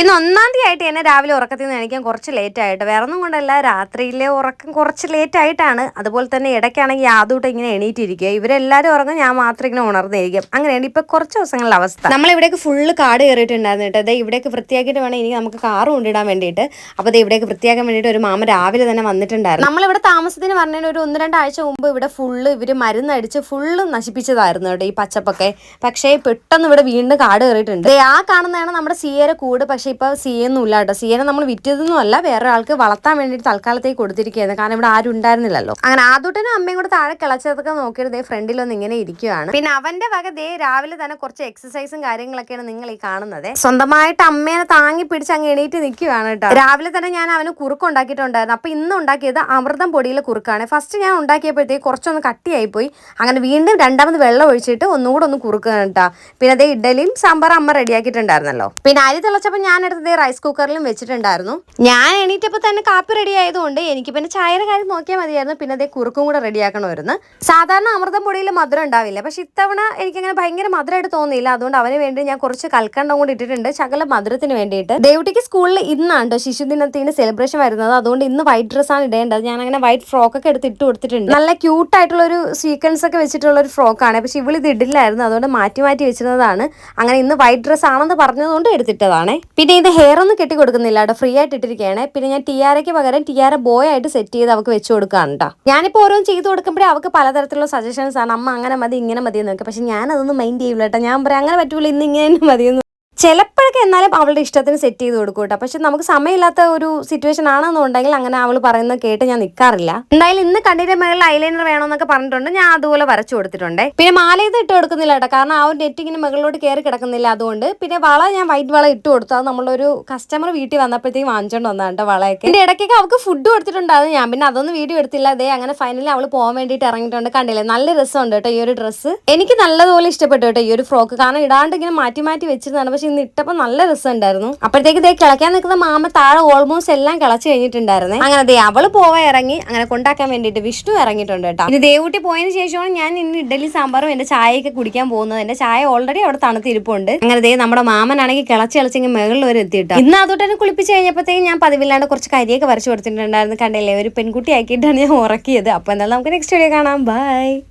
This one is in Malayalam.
ഇന്ന് ഒന്നാം തീയതി ആയിട്ട് എന്നെ രാവിലെ ഉറക്കത്തിൽ നിന്ന് എണീക്കാൻ കുറച്ച് ലേറ്റ് ആയിട്ട്. വേറെ ഒന്നും കൊണ്ടല്ല രാത്രിയിലെ ഉറക്കം കുറച്ച് ലേറ്റ് ആയിട്ടാണ്. അതുപോലെ തന്നെ ഇടയ്ക്കാണെങ്കിൽ യാതൊട്ട് ഇങ്ങനെ എണീറ്റിരിക്കുക. ഇവരെല്ലാവരും ഉറങ്ങും ഞാൻ മാത്രം ഇങ്ങനെ ഉണർന്നിരിക്കും. അങ്ങനെയാണ് ഇപ്പൊ കുറച്ച് ദിവസങ്ങളുടെ അവസ്ഥ. നമ്മൾ ഇവിടേക്ക് ഫുള്ള് കാട് കയറിയിട്ടുണ്ടായിരുന്നു കേട്ടോ. അതെ ഇവിടേക്ക് വൃത്തിയാക്കിയിട്ട് വേണം ഇനി നമുക്ക് കാറ് കൊണ്ടിടാൻ വേണ്ടിയിട്ട്. അപ്പോൾ ദേ ഇവിടേക്ക് വൃത്തിയാക്കാൻ വേണ്ടിയിട്ട് ഒരു മാമ രാവിലെ തന്നെ വന്നിട്ടുണ്ടായിരുന്നു. നമ്മളിവിടെ താമസത്തിന് പറഞ്ഞതിന് ഒരു ഒന്ന് രണ്ടാഴ്ച മുമ്പ് ഇവിടെ ഫുള്ള് ഇവർ മരുന്നടിച്ച് ഫുള്ള് നശിപ്പിച്ചതായിരുന്നു കേട്ടോ ഈ പച്ചപ്പൊക്കെ. പക്ഷേ പെട്ടെന്ന് ഇവിടെ വീണ്ടും കാട് കയറിയിട്ടുണ്ട്. ആ കാണുന്നതാണ് നമ്മുടെ സിയര കൂട്. പക്ഷേ ഇപ്പോൾ സി ഒന്നും ഇല്ല കേട്ടോ. സിയനെ നമ്മൾ വിറ്റതൊന്നും അല്ല വേറെ ആൾക്ക് വളർത്താൻ വേണ്ടിയിട്ട് തൽക്കാലത്തേക്ക് കൊടുത്തിരിക്കുകയായിരുന്നു. കാരണം ഇവിടെ ആരും ഉണ്ടായിരുന്നില്ലല്ലോ. അങ്ങനെ ആദ്യട്ടനും അമ്മയും കൂടെ താഴെ കിളച്ചതൊക്കെ നോക്കിയിട്ട് ദേ ഫ്രണ്ടിലൊന്നും ഇങ്ങനെ ഇരിക്കുകയാണ് പിന്നെ അവന്റെ വക ദേ രാവിലെ തന്നെ കുറച്ച് എക്സസൈസും കാര്യങ്ങളൊക്കെയാണ് നിങ്ങൾ ഈ കാണുന്നത്. സ്വന്തമായിട്ട് അമ്മേനെ താങ്ങി പിടിച്ച് അങ്ങ് എണീറ്റ് നിൽക്കുകയാണ് കേട്ടോ. രാവിലെ തന്നെ ഞാൻ അവന് കുറുക്ക് ഉണ്ടാക്കിയിട്ടുണ്ടായിരുന്നു. അപ്പൊ ഇന്ന് ഉണ്ടാക്കിയത് അമൃതം പൊടിയിലെ കുറുക്കാണ്. ഫസ്റ്റ് ഞാൻ ഉണ്ടാക്കിയപ്പോഴത്തേക്ക് കുറച്ചൊന്ന് കട്ടിയായി പോയി അങ്ങനെ വീണ്ടും രണ്ടാമത് വെള്ളം ഒഴിച്ചിട്ട് ഒന്നുകൂടെ ഒന്ന് കുറുക്കുകയാണ് കേട്ടോ. പിന്നെ അതേ ഇഡലിയും സാമ്പാർ അമ്മ റെഡിയാക്കിയിട്ടുണ്ടായിരുന്നല്ലോ പിന്നെ അരി തിളച്ചപ്പോൾ ഞാൻ എടുത്തത് റൈസ് കുക്കറിലും വെച്ചിട്ടുണ്ടായിരുന്നു. ഞാൻ എണീറ്റപ്പോൾ തന്നെ കാപ്പി റെഡി ആയതുകൊണ്ട് എനിക്ക് പിന്നെ ചായയുടെ കാര്യം നോക്കിയാൽ മതിയായിരുന്നു. പിന്നെ അതേ കുറുക്കും കൂടെ റെഡിയാക്കണമായിരുന്നു സാധാരണ അമൃതം പൊടിയിൽ മധുരം ഉണ്ടാവില്ല. പക്ഷെ ഇത്തവണ എനിക്കങ്ങനെ ഭയങ്കര മധുരമായിട്ട് തോന്നിയില്ല. അതുകൊണ്ട് അവന് വേണ്ടി ഞാൻ കുറച്ച് കൽക്കണ്ടം കൂടി ഇട്ടിട്ടുണ്ട്. ശകല മധുരത്തിന് വേണ്ടിയിട്ട്. ദേവുട്ടിക്ക് സ്കൂളിൽ ഇന്നാണ് കേട്ടോ ശിശുദിനത്തിന് സെലിബ്രേഷൻ വരുന്നത്. അതുകൊണ്ട് ഇന്ന് വൈറ്റ് ഡ്രസ്സാണ് ഇടേണ്ടത്. ഞാൻ അങ്ങനെ വൈറ്റ് ഫ്രോക്ക് ഒക്കെ എടുത്ത് ഇട്ട് കൊടുത്തിട്ടുണ്ട്. നല്ല ക്യൂട്ട് ആയിട്ടുള്ള ഒരു സീക്വൻസ് ഒക്കെ വെച്ചിട്ടുള്ള ഒരു ഫ്രോക്കാണ് പക്ഷെ ഇവൾ ഇത് ഇടില്ലായിരുന്നു. അതുകൊണ്ട് മാറ്റി മാറ്റി വെച്ചിരുന്നതാണ്. അങ്ങനെ ഇന്ന് വൈറ്റ് ഡ്രസ്സ് ആണെന്ന് പറഞ്ഞതുകൊണ്ട് എടുത്തിട്ടതാണ്. പിന്നെ ഇത് ഹെയർ ഒന്നും കെട്ടി കൊടുക്കുന്നില്ല കേട്ടോ. ഫ്രീ ആയിട്ട് ഇട്ടിരിക്കുകയാണ് പിന്നെ ഞാൻ ടിയാരയ്ക്ക് പകരം ടിയാര ബോയ് ആയിട്ട് സെറ്റ് ചെയ്ത് അവൾക്ക് വെച്ച് കൊടുക്കുകയാണ് കേട്ടോ ഞാനിപ്പോൾ ഓരോന്ന് ചെയ്ത് കൊടുക്കുമ്പോഴേ അവൾക്ക് പലതരത്തിലുള്ള സജഷൻസ് ആണ്. അമ്മ അങ്ങനെ മതി ഇങ്ങനെ മതി എന്നൊക്കെ. പക്ഷെ ഞാൻ അതൊന്നും മൈൻഡ് ചെയ്യില്ല കേട്ടോ ഞാൻ പറയാം അങ്ങനെ പറ്റൂല ഇന്ന് ഇങ്ങനെ മതിയെന്ന് ചിലപ്പോഴൊക്കെ എന്നാലും അവളുടെ ഇഷ്ടത്തിന് സെറ്റ് ചെയ്ത് കൊടുക്കും കേട്ടോ. പക്ഷെ നമുക്ക് സമയമില്ലാത്ത ഒരു സിറ്റുവേഷൻ ആണെന്നുണ്ടെങ്കിൽ അങ്ങനെ അവൾ പറയുന്നത് കേട്ട് ഞാൻ നിൽക്കാറില്ല എന്തായാലും ഇന്ന് കണ്ണിന്റെ മേളിൽ ഐലൈനർ വേണമെന്നൊക്കെ പറഞ്ഞിട്ടുണ്ട്. ഞാൻ അതുപോലെ വരച്ചു കൊടുത്തിട്ടുണ്ട്. പിന്നെ മാല ഇട്ട് കൊടുക്കുന്നില്ല കേട്ടോ. കാരണം ആ ഒരു നെറ്റ് ഇങ്ങനെ മുകളിലോട്ട് കയറി കിടക്കുന്നില്ല അതുകൊണ്ട്. പിന്നെ വള ഞാൻ വൈറ്റ് വള ഇട്ട് കൊടുത്തു. അത് നമ്മളൊരു കസ്റ്റമർ വീട്ടിൽ വന്നപ്പോഴത്തേക്ക് വാങ്ങിച്ചോണ്ട് വന്നതാണ് കേട്ടോ വളയൊക്കെ. ഇതിന്റെ ഇടയ്ക്കൊക്കെ അവൾക്ക് ഫുഡ് കൊടുത്തിട്ടുണ്ടായിരുന്നു ഞാൻ പിന്നെ അതൊന്നും വീഡിയോ എടുത്തില്ല. അതേ അങ്ങനെ ഫൈനലി അവൾ പോകാൻ വേണ്ടിയിട്ട് ഇറങ്ങിയിട്ടുണ്ട്. കണ്ടില്ലേ? നല്ല രസമുണ്ട് കേട്ടോ ഈ ഒരു ഡ്രസ്സ് എനിക്ക് നല്ലതുപോലെ ഇഷ്ടപ്പെട്ടു കേട്ടോ ഈ ഒരു ഫ്രോക്ക് കാരണം ഇടാണ്ട് ഇങ്ങനെ മാറ്റി മാറ്റി വെച്ചിരുന്നതാണ്. പക്ഷെ ഇന്ന് ഇട്ടപ്പോൾ നല്ല രസമുണ്ടായിരുന്നു. അപ്പോഴത്തേക്ക് ദേ കിളയ്ക്കാൻ നിൽക്കുന്ന മാമ താഴെ ഓൾമോസ്റ്റ് എല്ലാം കിളച്ച് കഴിഞ്ഞിട്ടുണ്ടായിരുന്നേ. അങ്ങനെ ദേ അവൾ പോവാൻ ഇറങ്ങി. അങ്ങനെ കൊണ്ടാക്കാൻ വേണ്ടിട്ട് വിഷ്ണു ഇറങ്ങിയിട്ടുണ്ട് കേട്ടോ. ഇനി ദേവൂട്ടി പോയതിന് ശേഷമാണ് ഞാൻ ഇന്ന് ഇഡലി സാമ്പാറും എന്റെ ചായയൊക്കെ കുടിക്കാൻ പോകുന്നത്. എന്റെ ചായ ഓൾറെഡി അവിടെ തണുത്തിരിപ്പുണ്ട്. അങ്ങനെ ദേ നമ്മുടെ മാമനാണെങ്കിൽ കിളച്ച് കിളച്ചെങ്കിൽ മുകളിൽ വരെ എത്തിയിട്ടോ. ഇന്ന് അതോട്ട് തന്നെ കുളിപ്പിച്ച് കഴിഞ്ഞപ്പോഴത്തേക്ക് ഞാൻ പതിവില്ലാണ്ട് കുറച്ച് കരിയൊക്കെ വരച്ചു കൊടുത്തിട്ടുണ്ടായിരുന്നു. കണ്ടില്ലേ? ഒരു പെൺകുട്ടി ആക്കിയിട്ടാണ് ഞാൻ ഉറക്കിയത്. അപ്പൊ എന്തായാലും നമുക്ക് നെക്സ്റ്റ് വീഡിയോ കാണാം. ബൈ